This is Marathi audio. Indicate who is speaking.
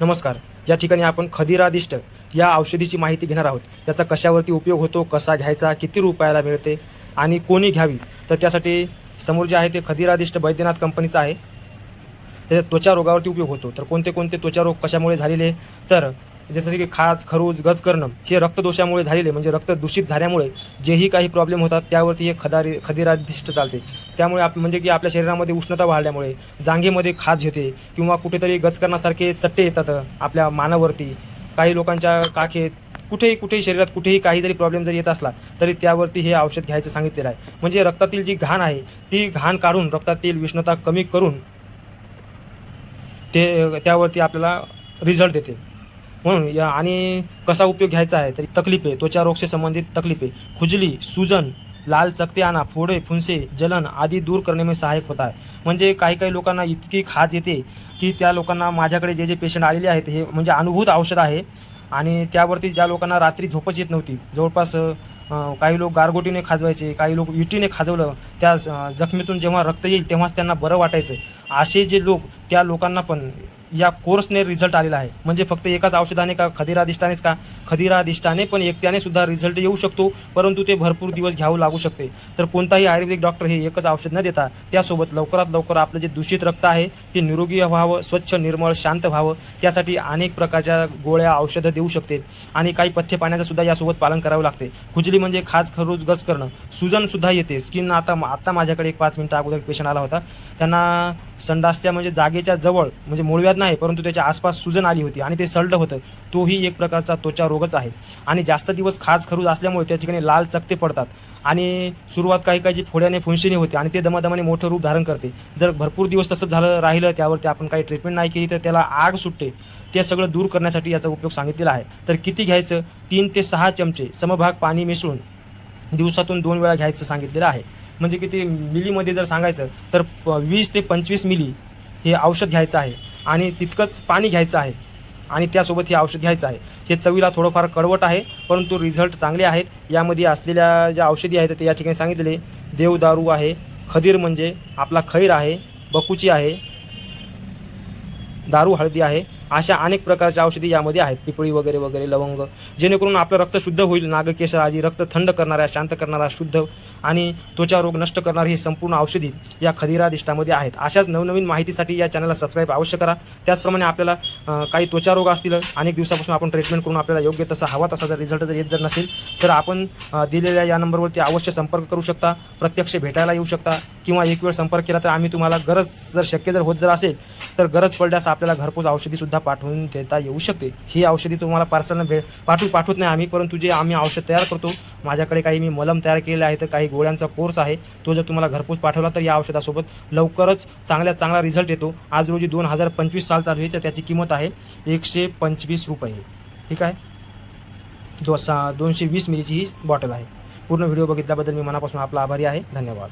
Speaker 1: नमस्कार. या ठिकाणी आपण खदिरादिष्ट या औषधीची माहिती घेणार आहोत. याचा कशावरती उपयोग होतो कसा घ्यायचा किती रुपयाला मिळते आणि कोणी घ्यावी? तर त्यासाठी समोर जे आहे ते खदिरादिष्ट बैद्यनाथ कंपनीचं आहे. त्याचा त्वचा रोगावरती उपयोग होतो. तर कोणते कोणते त्वचा रोग कशामुळे झालेले? तर जसं की खाज खरूज गज करणं हे रक्तदोषामुळे झालेले म्हणजे रक्त दूषित झाल्यामुळे जेही काही प्रॉब्लेम होतात त्यावरती हे खदारी खदिराधिष्ट चालते. त्यामुळे आप म्हणजे की आपल्या शरीरामध्ये उष्णता वाढल्यामुळे जांघेमध्ये खाज येते किंवा कुठेतरी गजकरणासारखे चट्टे येतात आपल्या मानावरती. काही लोकांच्या काखेत कुठेही कुठेही शरीरात कुठेही काही जरी प्रॉब्लेम जरी येत असला तरी त्यावरती हे औषध घ्यायचं सांगितलेलं आहे. म्हणजे रक्तातील जी घाण आहे ती घाण काढून रक्तातील विष्णता कमी करून ते त्यावरती आपल्याला रिझल्ट देते. म्हणून या आणि कसा उपयोग घ्यायचा आहे तरी तकलीफे त्वचा रोगशी संबंधित तकलीफे खुजली सुजन लाल चकते आणा फोडे फुंसे जलन आदी दूर करणे सहाय्यक सहायक होत आहे. म्हणजे काही काही लोकांना इतकी खाज येते की त्या लोकांना माझ्याकडे जे जे पेशंट आलेले आहेत हे म्हणजे अनुभूत औषध आहे. आणि त्यावरती ज्या लोकांना रात्री झोपच येत नव्हती जवळपास काही लोक गारगोटीने खाजवायचे काही लोक विटीने खाजवलं त्या जखमीतून जेव्हा रक्त येईल तेव्हाच त्यांना बरं वाटायचं. असे जे लोक त्या लोकांना पण या कोर्सने रिझल्ट आलेला आहे. म्हणजे फक्त एकाच औषधाने का खदिराधिष्ठानेच का? खदिराधिष्ठाने पण एकट्याने सुद्धा रिझल्ट येऊ शकतो परंतु ते भरपूर दिवस घ्यावं लागू शकते. तर कोणताही आयुर्वेदिक डॉक्टर हे एकच औषध न देता त्यासोबत लवकरात लवकर आपलं जे दूषित रक्त आहे ते निरोगी व्हावं स्वच्छ निर्मळ शांत व्हावं त्यासाठी अनेक प्रकारच्या गोळ्या औषधं देऊ शकते. आणि काही पथ्य पाण्याचं सुद्धा यासोबत पालन करावं लागते. खुजली म्हणजे खाज खरूज गज करणं. सुजन सुद्धा येते. स्किन आता आता माझ्याकडे एक पाच मिनिटं अगोदर पेशंट आला होता. त्यांना संडासच्या म्हणजे जागेच्या जवळ म्हणजे मुळव्यात नाही परंतु त्याच्या आसपास सुजन आली होती आणि ते सल्ड होतं. तोही एक प्रकारचा त्वचा रोगच आहे. आणि जास्त दिवस खाज खरूज असल्यामुळे त्या ठिकाणी लाल चकते पडतात. आणि सुरुवात काही काही जी फोड्याने फुंशीने होते आणि ते दमादमाने मोठं रूप धारण करते. जर भरपूर दिवस तसं झालं राहिलं त्यावरती आपण काही ट्रीटमेंट नाही केली तर त्याला आग सुटते. ते सगळं दूर करण्यासाठी याचा उपयोग सांगितलेला आहे. तर किती घ्यायचं? तीन ते सहा चमचे समभाग पाणी मिसळून दिवसातून दोन वेळा घ्यायचं सांगितलेलं आहे. म्हणजे किती मिलीमध्ये जर सांगायचं तर प- वीस ते पंचवीस मिली हे औषध घ्यायचं आहे. आणि तितकंच पाणी घ्यायचं आहे. आणि त्यासोबत हे औषध घ्यायचं आहे. हे चवीला थोडंफार कडवट आहे परंतु रिझल्ट चांगले आहेत. यामध्ये असलेल्या ज्या औषधी आहेत ते या ठिकाणी सांगितलेले देवदारू आहे खदीर म्हणजे आपला खैर आहे बकुची आहे दारू हळदी आहे अशा अनेक प्रकारच्या औषधी यामध्ये आहेत. पिपळी वगैरे वगैरे लवंग. जेणेकरून आपलं रक्त शुद्ध होईल. नागकेसर आदी रक्त थंड करणाऱ्या शांत करणारा शुद्ध आणि त्वचा रोग नष्ट करणारी ही संपूर्ण औषधी या खदिरादिष्टामध्ये आहेत. अशाच नवनवीन माहितीसाठी या चॅनलला सबस्क्राईब अवश्य करा. त्याचप्रमाणे आपल्याला काही त्वचा रोग असतील अनेक दिवसापासून आपण ट्रीटमेंट करून आपल्याला योग्य तसा हवा तसा जर रिझल्ट जर येत जर नसेल तर आपण दिलेल्या या नंबरवरती अवश्य संपर्क करू शकता. प्रत्यक्ष भेटायला येऊ शकता. किंवा एक वेळ संपर्क केला तर आम्ही तुम्हाला गरज जर शक्य जर होत जर असेल तर गरज पडल्यास आपल्याला घरपोच औषधीसुद्धा पाठवून देता येऊ शकते. ही औषधी तुम्हाला पार्सलनं भेट पाठवू पाठवत नाही आम्ही परंतु जे आम्ही औषध तयार करतो माझ्याकडे काही मी मलम तयार केलेले आहे तर काही गोळ्यांचा कोर्स आहे तो जर तुम्हाला घरपोच पाठवला तर या औषधासोबत लवकरच चांगल्यात चांगला रिझल्ट येतो. आज रोजी दोन हजार पंचवीस साल चालू आहे तर त्याची किंमत आहे एकशे पंचवीस रुपये. ठीक आहे? दो सा दोनशे वीस मिलीची ही बॉटल आहे. पूर्ण व्हिडिओ बघितल्याबद्दल मी मनापासून आपला आभारी आहे. धन्यवाद.